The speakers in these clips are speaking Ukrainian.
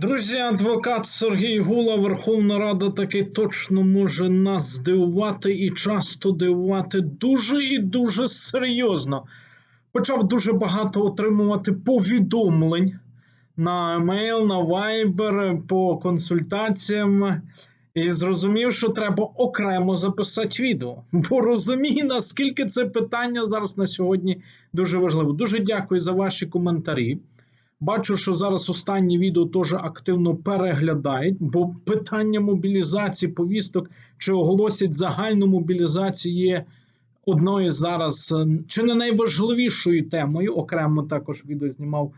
Друзі, адвокат Сергій Гула, Верховна Рада таки точно може нас здивувати і часто дивувати дуже і дуже серйозно. Почав дуже багато отримувати повідомлень на емейл, на Viber, по консультаціям. І зрозумів, що треба окремо записати відео, бо розумію, наскільки це питання зараз на сьогодні дуже важливо. Дуже дякую за ваші коментарі. Бачу, що зараз останні відео теж активно переглядають, бо питання мобілізації повісток чи оголосять загальну мобілізацію є одною зараз чи не найважливішою темою. Окремо також відео знімав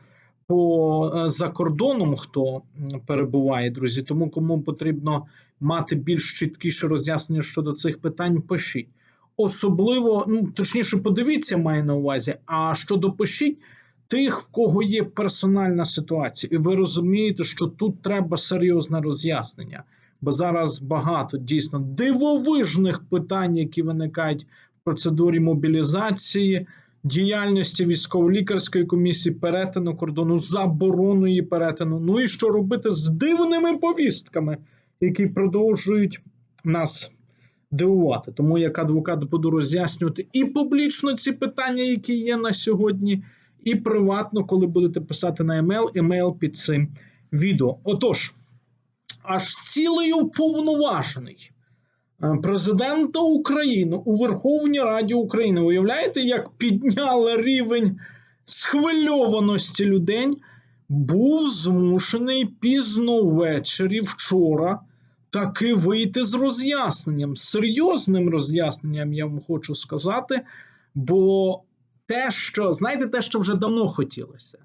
по е, за кордоном, хто перебуває, друзі. Тому кому потрібно мати більш чіткіше роз'яснення щодо цих питань, пишіть. Особливо, ну точніше, подивіться, маю на увазі. А щодо пишіть тих, в кого є персональна ситуація, і ви розумієте, що тут треба серйозне роз'яснення, бо зараз багато дійсно дивовижних питань, які виникають в процедурі мобілізації, діяльності військово-лікарської комісії, перетину кордону, заборону її перетину. Ну і що робити з дивними повістками, які продовжують нас. Дивувати, тому як адвокат буду роз'яснювати і публічно ці питання, які є на сьогодні, і приватно, коли будете писати на емейл, емейл під цим відео. Отож, аж сілею повноважений е, президента України у Верховній Раді України. Уявляєте, як підняли рівень схвильованості людей, був змушений пізно ввечері вчора. Таки вийти з роз'ясненням, серйозним роз'ясненням, я вам хочу сказати, бо те, що знаєте, те, що вже давно хотілося,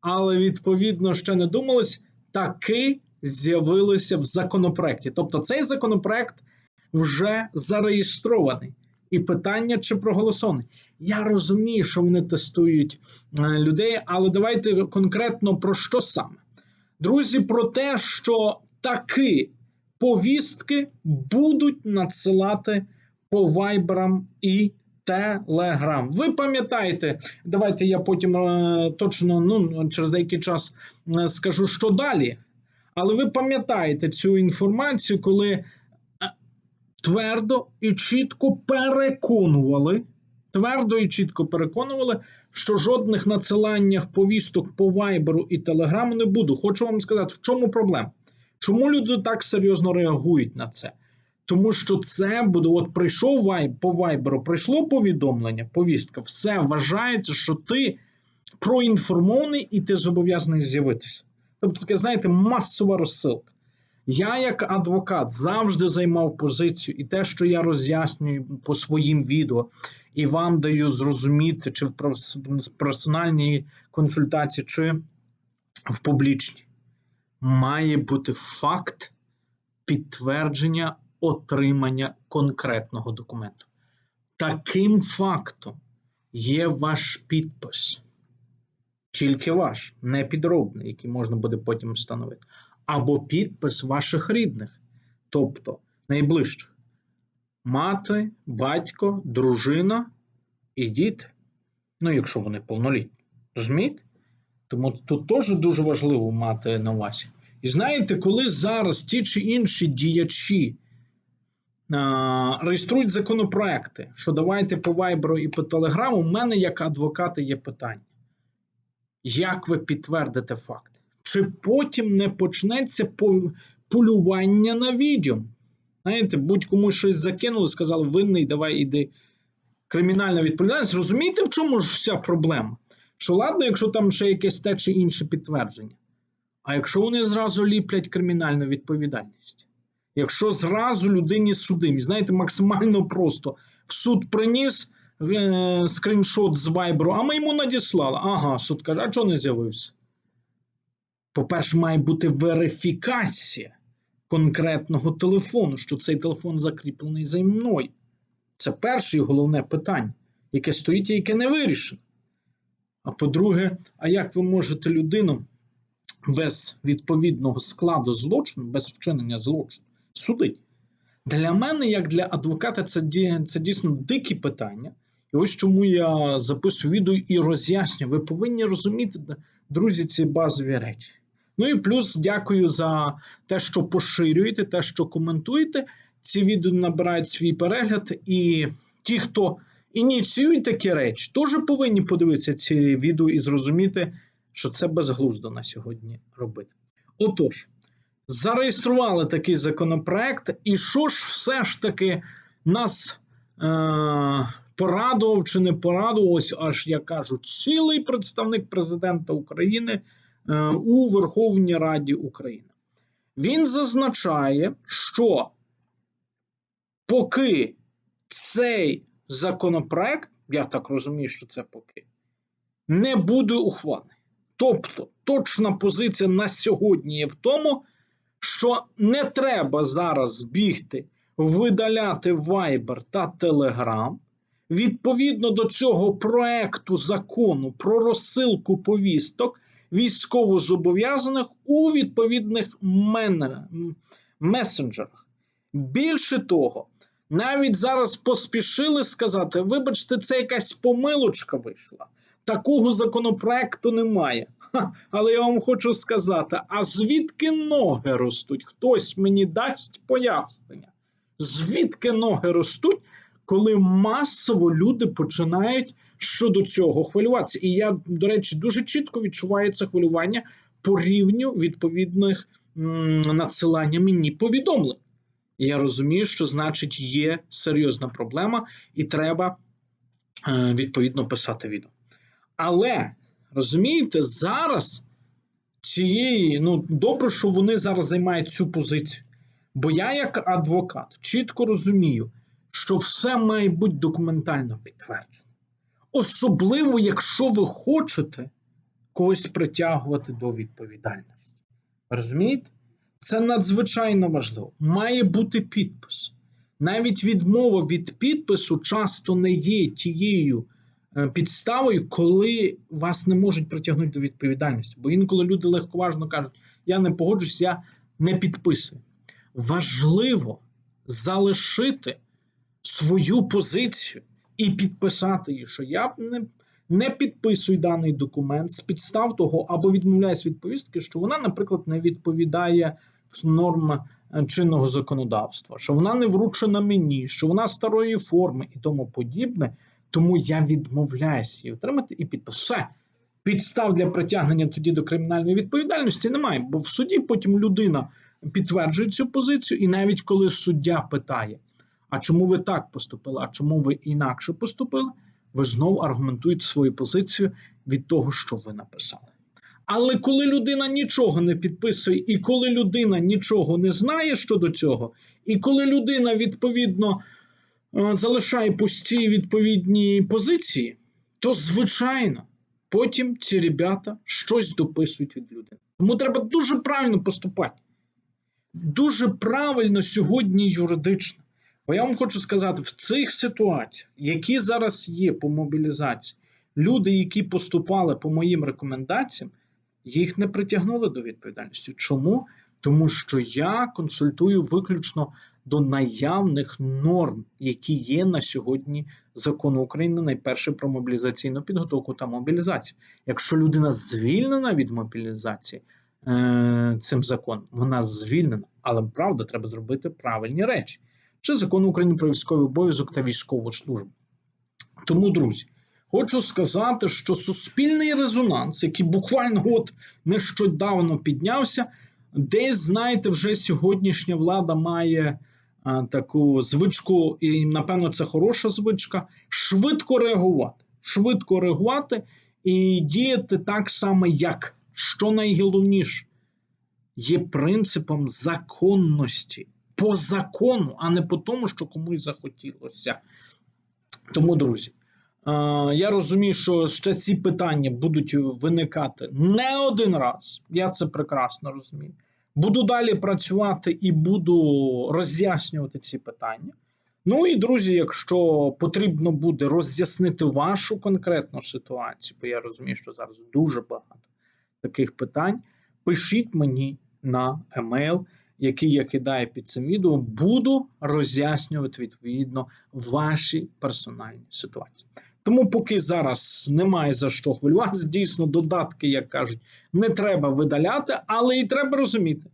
але відповідно ще не думалось, таки з'явилося в законопроекті. Тобто цей законопроект вже зареєстрований. І питання чи проголосований. Я розумію, що вони тестують е, людей, але давайте конкретно про що саме. Друзі, про те, що таки повістки будуть надсилати по вайберам і Телеграм. Ви пам'ятаєте, давайте я потім е, точно ну, через деякий час е, скажу, що далі. Але ви пам'ятаєте цю інформацію, коли е, твердо і чітко переконували, твердо і чітко переконували, що жодних надсиланнях повісток по вайберу і телеграму не буду. Хочу вам сказати, в чому проблема? Чому люди так серйозно реагують на це? Тому що це буде, от прийшов вайб по вайберу, прийшло повідомлення, повістка, все вважається, що ти проінформований і ти зобов'язаний з'явитися. Тобто, таке, знаєте, масова розсилка. Я, як адвокат, завжди займав позицію, і те, що я роз'яснюю по своїм відео, і вам даю зрозуміти, чи в персональній консультації, чи в публічній, має бути факт підтвердження отримання конкретного документу. Таким фактом є ваш підпис, тільки ваш, не підробний, який можна буде потім встановити, або підпис ваших рідних, тобто найближчих мати, батько, дружина і діти. Ну, якщо вони повнолітні. Розумієте? Тому тут теж дуже важливо мати на увазі. І знаєте, коли зараз ті чи інші діячі реєструють законопроекти, що давайте по вайберу і по телеграму, у мене як адвоката є питання. Як ви підтвердите факт? Чи потім не почнеться полювання на відео? Знаєте, будь-кому щось закинули, сказали, винний, давай іди. Кримінальна відповідальність. Розумієте, в чому ж вся проблема? Що ладно, якщо там ще якесь те чи інше підтвердження. А якщо вони зразу ліплять кримінальну відповідальність? Якщо зразу людині судимість, знаєте, максимально просто в суд приніс е, скріншот з вайберу, а ми йому надіслали. Ага, суд каже, а чого не з'явився? По-перше, має бути верифікація конкретного телефону, що цей телефон закріплений за мною. Це перше і головне питання, яке стоїть і яке не вирішено. А по-друге, а як ви можете людину без відповідного складу злочину, без вчинення злочину, судить. Для мене, як для адвоката, це це дійсно дикі питання. І ось чому я записую відео і роз'яснюю. Ви повинні розуміти, друзі, ці базові речі. Ну і плюс дякую за те, що поширюєте, те, що коментуєте. Ці відео набирають свій перегляд, і ті, хто ініціюють такі речі, теж повинні подивитися ці відео і зрозуміти, що це безглуздо на сьогодні робити. Отож, зареєстрували такий законопроект, і що ж все ж таки нас е- порадував чи не порадував, ось аж я кажу, цілий представник президента України е- у Верховній Раді України. Він зазначає, що поки цей законопроект, я так розумію, що це поки, не буде ухвалений. Тобто, точна позиція на сьогодні є в тому, що не треба зараз бігти, видаляти Viber та Telegram. Відповідно до цього проекту закону про розсилку повісток військовозобов'язаних у відповідних мен... месенджерах. Більше того, навіть зараз поспішили сказати: вибачте, це якась помилочка вийшла. Такого законопроекту немає. Ха, але я вам хочу сказати: а звідки ноги ростуть? Хтось мені дасть пояснення. Звідки ноги ростуть, коли масово люди починають щодо цього хвилюватися? І я, до речі, дуже чітко відчуваю це хвилювання по рівню відповідних м, надсилання мені повідомлень. І я розумію, що значить є серйозна проблема, і треба е, відповідно писати відео. Але розумієте, зараз цієї, ну добре, що вони зараз займають цю позицію. Бо я, як адвокат, чітко розумію, що все має бути документально підтверджено. Особливо, якщо ви хочете когось притягувати до відповідальності. Розумієте? Це надзвичайно важливо. Має бути підпис. Навіть відмова від підпису часто не є тією підставою, коли вас не можуть притягнути до відповідальності. Бо інколи люди легковажно кажуть: я не погоджуюсь, я не підписую. Важливо залишити свою позицію і підписати її, що я не не підписую даний документ з підстав того або відмовляюсь від повістки, що вона, наприклад, не відповідає норм чинного законодавства, що вона не вручена мені, що вона старої форми і тому подібне. Тому я відмовляюся її отримати і підпис. Все. Підстав для притягнення тоді до кримінальної відповідальності немає, бо в суді потім людина підтверджує цю позицію, і навіть коли суддя питає, а чому ви так поступили, а чому ви інакше поступили, ви знову аргументуєте свою позицію від того, що ви написали. Але коли людина нічого не підписує, і коли людина нічого не знає щодо цього, і коли людина відповідно залишає пусті відповідні позиції, то звичайно потім ці ребята щось дописують від людини. Тому треба дуже правильно поступати. Дуже правильно сьогодні юридично. Бо я вам хочу сказати, в цих ситуаціях, які зараз є по мобілізації, люди, які поступали по моїм рекомендаціям, їх не притягнули до відповідальності. Чому? Тому що я консультую виключно до наявних норм, які є на сьогодні закону України, найперше про мобілізаційну підготовку та мобілізацію. Якщо людина звільнена від мобілізації е- цим законом, вона звільнена, але правда, треба зробити правильні речі. Чи закон України про військовий обов'язок та військову службу. Тому, друзі, хочу сказати, що суспільний резонанс, який буквально от нещодавно піднявся, десь, знаєте, вже сьогоднішня влада має таку звичку, і, напевно, це хороша звичка, швидко реагувати. Швидко реагувати і діяти так само, як що найголовніше, є принципом законності по закону, а не по тому, що комусь захотілося. Тому, друзі, я розумію, що ще ці питання будуть виникати не один раз. Я це прекрасно розумію. Буду далі працювати і буду роз'яснювати ці питання. Ну і друзі, якщо потрібно буде роз'яснити вашу конкретну ситуацію, бо я розумію, що зараз дуже багато таких питань, пишіть мені на емейл який я кидаю під цим відео, буду роз'яснювати відповідно ваші персональні ситуації. Тому, поки зараз немає за що хвилюватися, дійсно, додатки, як кажуть, не треба видаляти, але і треба розуміти,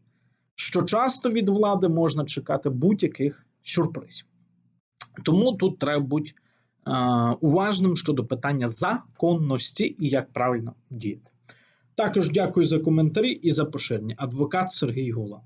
що часто від влади можна чекати будь-яких сюрпризів. Тому тут треба бути е, уважним щодо питання законності і як правильно діяти. Також дякую за коментарі і за поширення. Адвокат Сергій Гула.